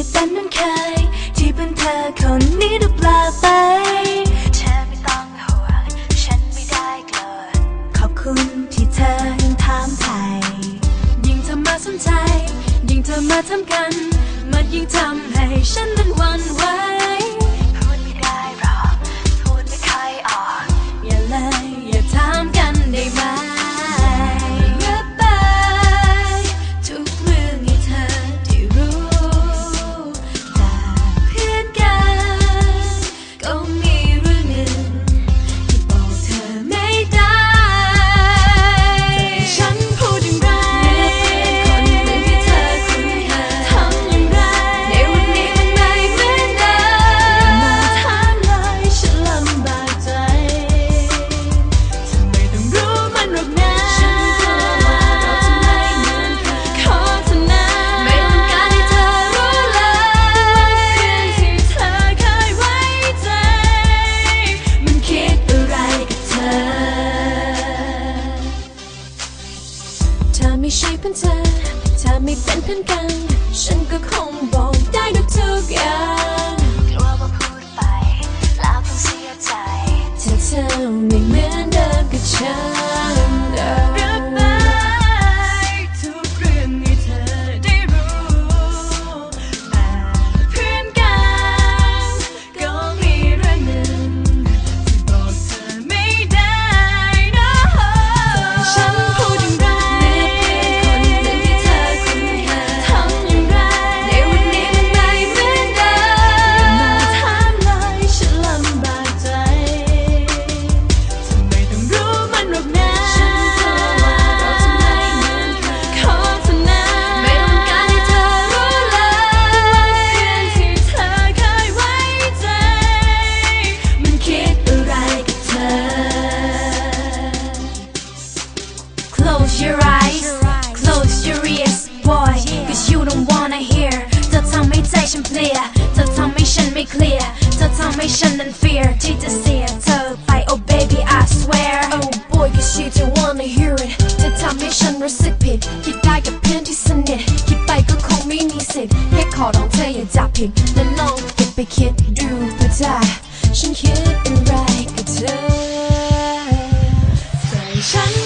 ไม่เนเหนเคย ที่เป็นเธอคนนี้หรือเปล่าไป เธอไม่ต้องห่วง ฉันไม่ได้เกิดขอบคุณที่เธอยังถามไทย ยิ่งเธอมาสนใจ ยิ่งเธอมาทำกัน มันยิ่งทำให้ฉันเป็น ใช่เพื่อนเธอ ถ้าไม่เป็นเพื่อนกัน ฉันก็คงบอกได้ทุกทุกอย่างกลัวว่าพูดไปแล้วต้องเสียใจถ้าเธอไม่เหมือนเดิมกับฉัน feeling fear Cheetah see and toe fight, oh baby I swear. Oh boy you should you wanna hear it. The time recipe 기다려 편지 쓰는 기빨 그 고민이신 해커랑 제일 잡힌 내 long begin do but I should hit it right. Good time